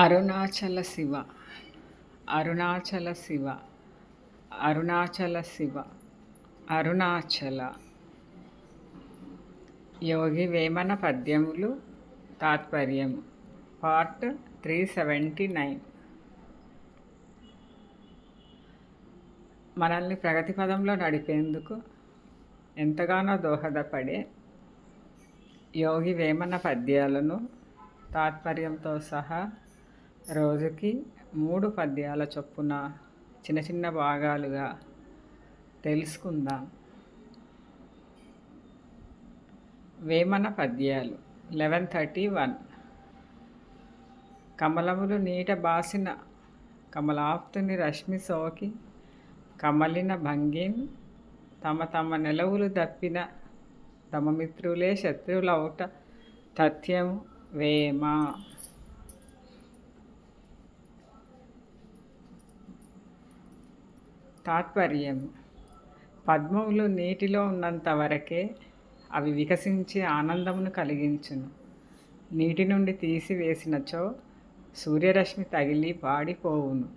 అరుణాచల శివ. అరుణాచల శివ. అరుణాచల శివ. అరుణాచల. యోగి వేమన పద్యములు తాత్పర్యము part three seventy nine. మనల్ని ప్రగతి పదంలో నడిపేందుకు ఎంతగానో దోహదపడే యోగి వేమన పద్యాలను తాత్పర్యంతో సహా రోజుకి మూడు పద్యాల చొప్పున చిన్న చిన్న భాగాలుగా తెలుసుకుందాం. వేమన పద్యాలు లెవెన్ థర్టీ వన్. కమలములు నీట బాసిన కమలాప్తుని రశ్మి సోకి కమలిన భంగిన్ తమ తమ నెలవులు దప్పిన తమ మిత్రులే శత్రువులవుట తథ్యం వేమ. తాత్పర్యం. పద్మములు నీటిలో ఉన్నంత వరకే అవి వికసించి ఆనందమును కలిగించును. నీటి నుండి తీసివేసినచో సూర్యరశ్మి తగిలి పాడిపోవును.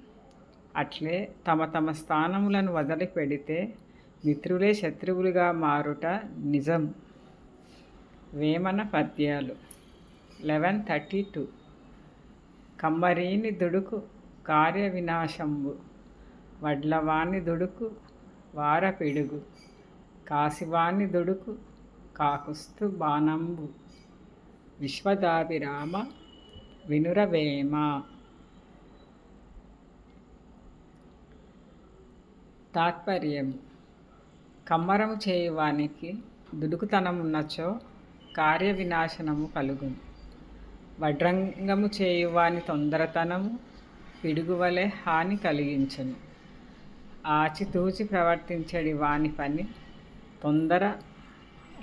అట్లే తమ తమ స్థానములను వదిలి పెడితే మిత్రులే శత్రువులుగా మారుట నిజం. వేమన పద్యాలు. Eleven thirty two. కమ్మరీని దుడుకు కార్య వినాశంబు వడ్లవాణి దుడుకు వార పిడుగు. కాశివాణి దుడుకు కాకుస్తు బాణంబు. విశ్వదాభిరామ వినురవేమ. తాత్పర్యం. కమ్మరము చేయువానికి దుడుకుతనమున్నచో కార్య వినాశనము కలుగును. వడ్రంగము చేయువాని తొందరతనము పిడుగువలే హాని కలిగించను. ఆచితూచి ప్రవర్తించడి వాని పని తొందర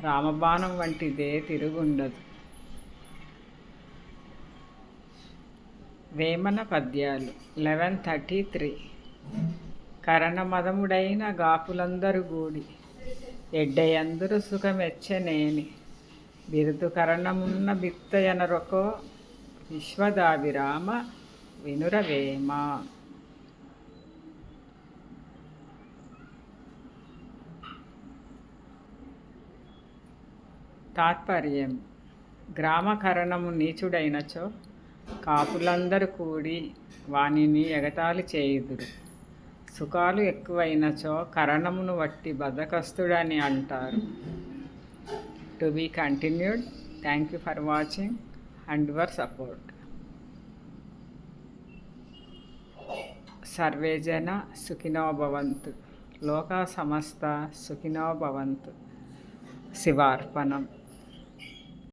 రామబాణం వంటిదే తిరుగుండదు. వేమన పద్యాలు లెవెన్ థర్టీ త్రీ. కరణమదముడైన గాపులందరు గూడి ఎడ్డయందరు సుఖమెచ్చనేని. బిరుదు కరణమున్న బిత్తయనరొకో విశ్వదాభిరామ వినురవేమ. తాత్పర్యం. గ్రామకరణము నీచుడైనచో కాపులందరూ కూడి వానిని ఎగతాళి చేయుదురు. సుఖాలు ఎక్కువైనచో కరణమును వట్టి బద్దకస్తుడని అంటారు. To be continued. Thank you for watching and your support. Survey జన సుఖినో భవంతు. లోక సమస్త సుఖినో భవంతు. శివార్పణం.